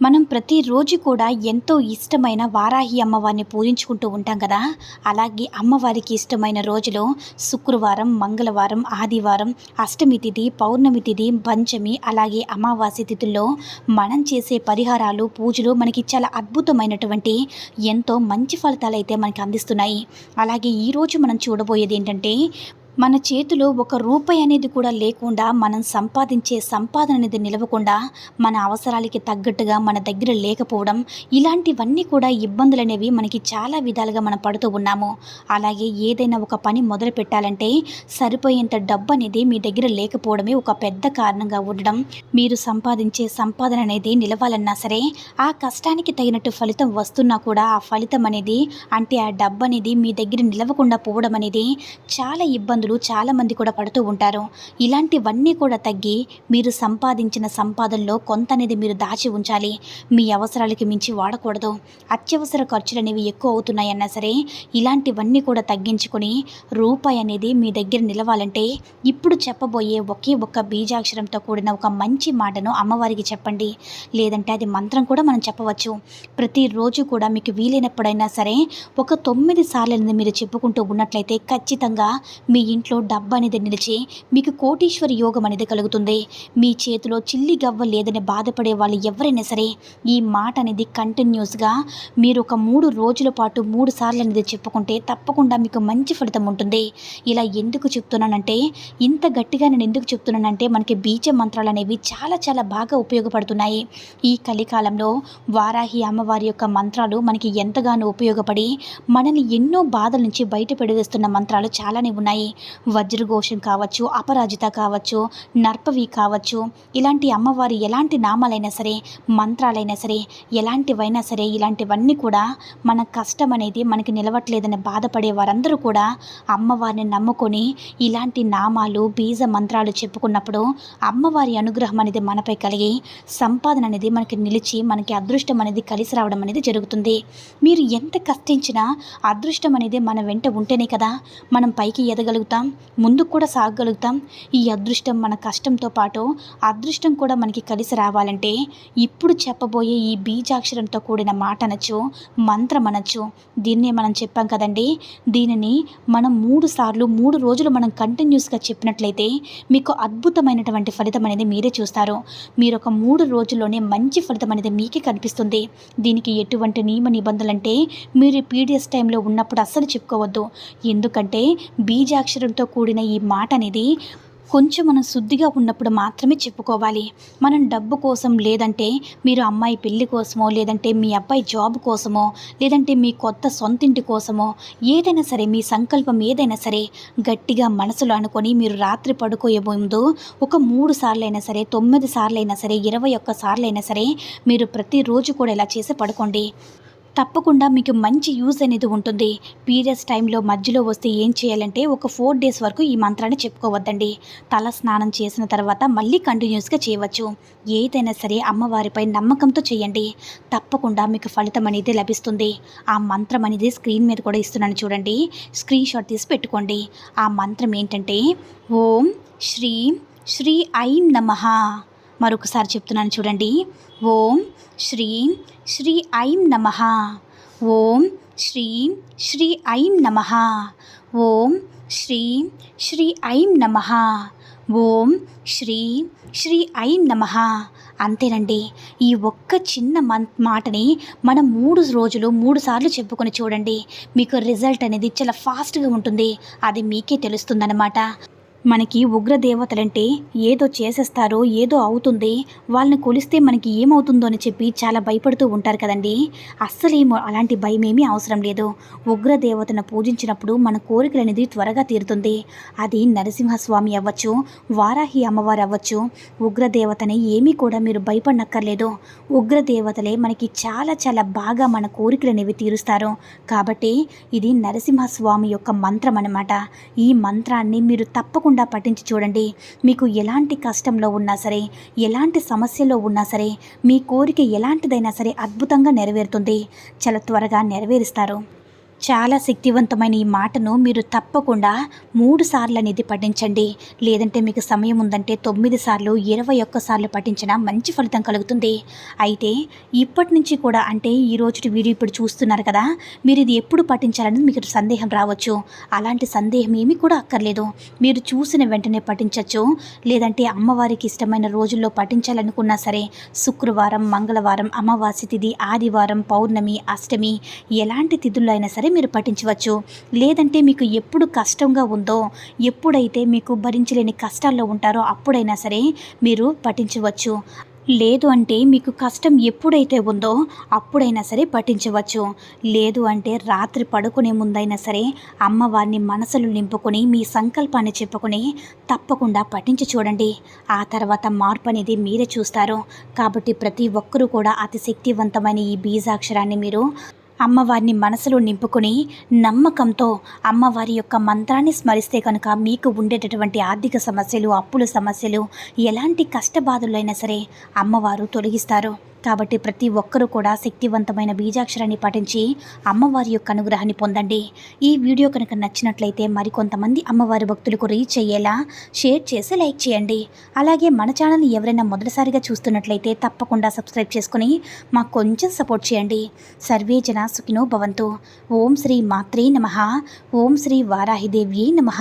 మనం ప్రతిరోజు కూడా ఎంతో ఇష్టమైన వారాహి అమ్మవారిని పూజించుకుంటూ ఉంటాం కదా. అలాగే అమ్మవారికి ఇష్టమైన రోజులో శుక్రవారం మంగళవారం ఆదివారం అష్టమి తిథి పౌర్ణమి తిథి పంచమి అలాగే అమావాస్య తిథుల్లో మనం చేసే పరిహారాలు పూజలు మనకి చాలా అద్భుతమైనటువంటి ఎంతో మంచి ఫలితాలు అయితే మనకి అందిస్తున్నాయి. అలాగే ఈరోజు మనం చూడబోయేది ఏంటంటే మన చేతిలో ఒక రూపాయి అనేది కూడా లేకుండా మనం సంపాదించే సంపాదన అనేది నిలవకుండా మన అవసరాలకి తగ్గట్టుగా మన దగ్గర లేకపోవడం ఇలాంటివన్నీ కూడా ఇబ్బందులు అనేవి మనకి చాలా విధాలుగా మనం పడుతూ ఉన్నాము. అలాగే ఏదైనా ఒక పని మొదలు పెట్టాలంటే సరిపోయేంత డబ్బు అనేది మీ దగ్గర లేకపోవడమే ఒక పెద్ద కారణంగా ఉండడం మీరు సంపాదించే సంపాదన అనేది నిలవాలన్నా సరే ఆ కష్టానికి తగినట్టు ఫలితం వస్తున్నా కూడా ఆ ఫలితం అనేది అంటే ఆ డబ్బు అనేది మీ దగ్గర నిలవకుండా పోవడం అనేది చాలా ఇబ్బంది ఇబ్బందులు చాలామంది కూడా పడుతూ ఉంటారు. ఇలాంటివన్నీ కూడా తగ్గి మీరు సంపాదించిన సంపాదనలో కొంత అనేది మీరు దాచి ఉంచాలి. మీ అవసరాలకి మించి వాడకూడదు. అత్యవసర ఖర్చులు అనేవి ఎక్కువ అవుతున్నాయన్నా సరే ఇలాంటివన్నీ కూడా తగ్గించుకొని రూపాయి అనేది మీ దగ్గర నిలవాలంటే ఇప్పుడు చెప్పబోయే ఒకే ఒక్క బీజాక్షరంతో కూడిన ఒక మంచి మాటను అమ్మవారికి చెప్పండి. లేదంటే అది మంత్రం కూడా మనం చెప్పవచ్చు. ప్రతిరోజు కూడా మీకు వీలైనప్పుడైనా సరే ఒక తొమ్మిది సార్లు అనేది మీరు చెప్పుకుంటూ ఉన్నట్లయితే ఖచ్చితంగా మీ ఇంట్లో డబ్బు అనేది నిలిచి మీకు కోటీశ్వరి యోగం అనేది కలుగుతుంది. మీ చేతిలో చిల్లి గవ్వ లేదని బాధపడే వాళ్ళు ఎవరైనా సరే ఈ మాట అనేది కంటిన్యూస్గా మీరు ఒక మూడు రోజుల పాటు మూడు సార్లు అనేది చెప్పుకుంటే తప్పకుండా మీకు మంచి ఫలితం ఉంటుంది. ఇలా ఎందుకు చెప్తున్నానంటే ఇంత గట్టిగా నేను ఎందుకు చెప్తున్నానంటే మనకి బీజ మంత్రాలు అనేవి చాలా చాలా బాగా ఉపయోగపడుతున్నాయి. ఈ కలికాలంలో వారాహి అమ్మవారి యొక్క మంత్రాలు మనకి ఎంతగానో ఉపయోగపడి మనల్ని ఎన్నో బాధల నుంచి బయటపెడవేస్తున్న మంత్రాలు చాలానే ఉన్నాయి. వజ్రఘోషం కావచ్చు అపరాజిత కావచ్చు నర్పవి కావచ్చు ఇలాంటి అమ్మవారి ఎలాంటి నామాలైనా సరే మంత్రాలైనా సరే ఎలాంటివైనా సరే ఇలాంటివన్నీ కూడా మన కష్టం అనేది మనకి నిలవట్లేదని బాధపడే వారందరూ కూడా అమ్మవారిని నమ్ముకొని ఇలాంటి నామాలు బీజ మంత్రాలు చెప్పుకున్నప్పుడు అమ్మవారి అనుగ్రహం అనేది మనపై కలిగి సంపాదన అనేది మనకి నిలిచి మనకి అదృష్టం అనేది కలిసి రావడం అనేది జరుగుతుంది. మీరు ఎంత కష్టించినా అదృష్టం అనేది మన వెంట ఉంటేనే కదా మనం పైకి ఎదగలుగుతాం. ముందుకు కూడా సాగగలుగుతాం. ఈ అదృష్టం మన కష్టంతో పాటు అదృష్టం కూడా మనకి కలిసి రావాలంటే ఇప్పుడు చెప్పబోయే ఈ బీజాక్షరంతో కూడిన మాట అనొచ్చు మంత్రం అనొచ్చు. దీన్నే మనం చెప్పాం కదండి. దీనిని మనం మూడు సార్లు మూడు రోజులు మనం కంటిన్యూస్గా చెప్పినట్లయితే మీకు అద్భుతమైనటువంటి ఫలితం అనేది మీరే చూస్తారు. మీరు ఒక మూడు రోజుల్లోనే మంచి ఫలితం అనేది మీకే కనిపిస్తుంది. దీనికి ఎటువంటి నియమ నిబంధనలు అంటే మీరు పీడిఎస్ టైంలో ఉన్నప్పుడు అస్సలు చెప్పుకోవద్దు. ఎందుకంటే బీజాక్షరంతో కూడిన ఈ మాట అనేది కొంచెం మనం శుద్ధిగా ఉన్నప్పుడు మాత్రమే చెప్పుకోవాలి. మనం డబ్బు కోసం లేదంటే మీరు అమ్మాయి పెళ్ళి కోసమో లేదంటే మీ అబ్బాయి జాబ్ కోసమో లేదంటే మీ కొత్త సొంతింటి కోసమో ఏదైనా సరే మీ సంకల్పం ఏదైనా సరే గట్టిగా మనసులో అనుకొని మీరు రాత్రి పడుకోయే ముందు ఒక మూడు సార్లైనా సరే తొమ్మిది సార్లైనా సరే ఇరవై ఒక్క సార్లైనా సరే మీరు ప్రతిరోజు కూడా ఇలా చేసి పడుకోండి. తప్పకుండా మీకు మంచి యూజ్ అనేది ఉంటుంది. పీరియడ్స్ టైంలో మధ్యలో వస్తే ఏం చేయాలంటే ఒక ఫోర్ డేస్ వరకు ఈ మంత్రాన్ని చెప్పుకోవద్దండి. తల స్నానం చేసిన తర్వాత మళ్ళీ కంటిన్యూస్గా చేయవచ్చు. ఏదైనా సరే అమ్మవారిపై నమ్మకంతో చేయండి. తప్పకుండా మీకు ఫలితం అనేది లభిస్తుంది. ఆ మంత్రం అనేది స్క్రీన్ మీద కూడా ఇస్తున్నాను చూడండి. స్క్రీన్ షాట్ తీసి పెట్టుకోండి. ఆ మంత్రం ఏంటంటే ఓం శ్రీం శ్రీ ఐం నమః. మరొకసారి చెప్తున్నాను చూడండి. ఓం శ్రీం శ్రీ ఐం నమ. ఓం శ్రీం శ్రీ ఐం నమ. ఓం శ్రీం శ్రీ ఐం నమ. ఓం శ్రీం శ్రీ ఐం నమ. అంతేనండి. ఈ ఒక్క చిన్న మన్ మాటని మనం మూడు రోజులు మూడు సార్లు చెప్పుకొని చూడండి. మీకు రిజల్ట్ అనేది చాలా ఫాస్ట్గా ఉంటుంది. అది మీకే తెలుస్తుందన్నమాట. మనకి ఉగ్రదేవతలంటే ఏదో చేసేస్తారో ఏదో అవుతుంది. వాళ్ళని కొలిస్తే మనకి ఏమవుతుందో అని చెప్పి చాలా భయపడుతూ ఉంటారు కదండి. అస్సలేమో అలాంటి భయం ఏమీ అవసరం లేదు. ఉగ్రదేవతను పూజించినప్పుడు మన కోరికలు అనేది త్వరగా తీరుతుంది. అది నరసింహస్వామి అవ్వచ్చు వారాహి అమ్మవారు అవ్వచ్చు. ఉగ్రదేవతని ఏమీ కూడా మీరు భయపడనక్కర్లేదు. ఉగ్రదేవతలే మనకి చాలా చాలా బాగా మన కోరికలు అనేవి తీరుస్తారు. కాబట్టి ఇది నరసింహస్వామి యొక్క మంత్రం అన్నమాట ఈ మంత్రాన్ని మీరు తప్పకుండా పఠించి చూడండి. మీకు ఎలాంటి కష్టంలో ఉన్నా సరే ఎలాంటి సమస్యలో ఉన్నా సరే మీ కోరిక ఎలాంటిదైనా సరే అద్భుతంగా నెరవేరుతుంది. చాలా త్వరగా నెరవేరుస్తారు. చాలా శక్తివంతమైన ఈ మాటను మీరు తప్పకుండా మూడు సార్లు అనేది పఠించండి. లేదంటే మీకు సమయం ఉందంటే తొమ్మిది సార్లు ఇరవై ఒక్క సార్లు పఠించినా మంచి ఫలితం కలుగుతుంది. అయితే ఇప్పటి నుంచి కూడా అంటే ఈ రోజు వీడియో ఇప్పుడు చూస్తున్నారు కదా మీరు ఇది ఎప్పుడు పఠించాలని మీకు సందేహం రావచ్చు. అలాంటి సందేహం ఏమీ కూడా అక్కర్లేదు. మీరు చూసిన వెంటనే పఠించవచ్చు లేదంటే అమ్మవారికి ఇష్టమైన రోజుల్లో పఠించాలనుకున్నా సరే శుక్రవారం మంగళవారం అమావాస్య తిథి ఆదివారం పౌర్ణమి అష్టమి ఎలాంటి తిథుల్లో అయినా సరే మీరు పఠించవచ్చు. లేదంటే మీకు ఎప్పుడు కష్టంగా ఉందో ఎప్పుడైతే మీకు భరించలేని కష్టాల్లో ఉంటారో అప్పుడైనా సరే మీరు పఠించవచ్చు. లేదు అంటే మీకు కష్టం ఎప్పుడైతే ఉందో అప్పుడైనా సరే పఠించవచ్చు. లేదు అంటే రాత్రి పడుకునే ముందైనా సరే అమ్మవారిని మనసులు నింపుకొని మీ సంకల్పాన్ని చెప్పుకొని తప్పకుండా పఠించి చూడండి. ఆ తర్వాత మార్పు అనేది మీరే చూస్తారు. కాబట్టి ప్రతి ఒక్కరూ కూడా అతి శక్తివంతమైన ఈ బీజాక్షరాన్ని మీరు అమ్మవారిని మనసులో నింపుకుని నమ్మకంతో అమ్మవారి యొక్క మంత్రాన్ని స్మరిస్తే కనుక మీకు ఉండేటటువంటి ఆర్థిక సమస్యలు అప్పుల సమస్యలు ఎలాంటి కష్టబాధలైనా సరే అమ్మవారు తొలగిస్తారు. కాబట్టి ప్రతి ఒక్కరూ కూడా శక్తివంతమైన బీజాక్షరాన్ని పఠించి అమ్మవారి యొక్క అనుగ్రహాన్ని పొందండి. ఈ వీడియో కనుక నచ్చినట్లయితే మరికొంతమంది అమ్మవారి భక్తులకు రీచ్ అయ్యేలా షేర్ చేసి లైక్ చేయండి. అలాగే మన ఛానల్ని ఎవరైనా మొదటిసారిగా చూస్తున్నట్లయితే తప్పకుండా సబ్స్క్రైబ్ చేసుకుని మాకు కొంచెం సపోర్ట్ చేయండి. సర్వే జన సుఖినో భవంతు. ఓం శ్రీ మాత్రే నమ. ఓం శ్రీ వారాహిదేవి నమ.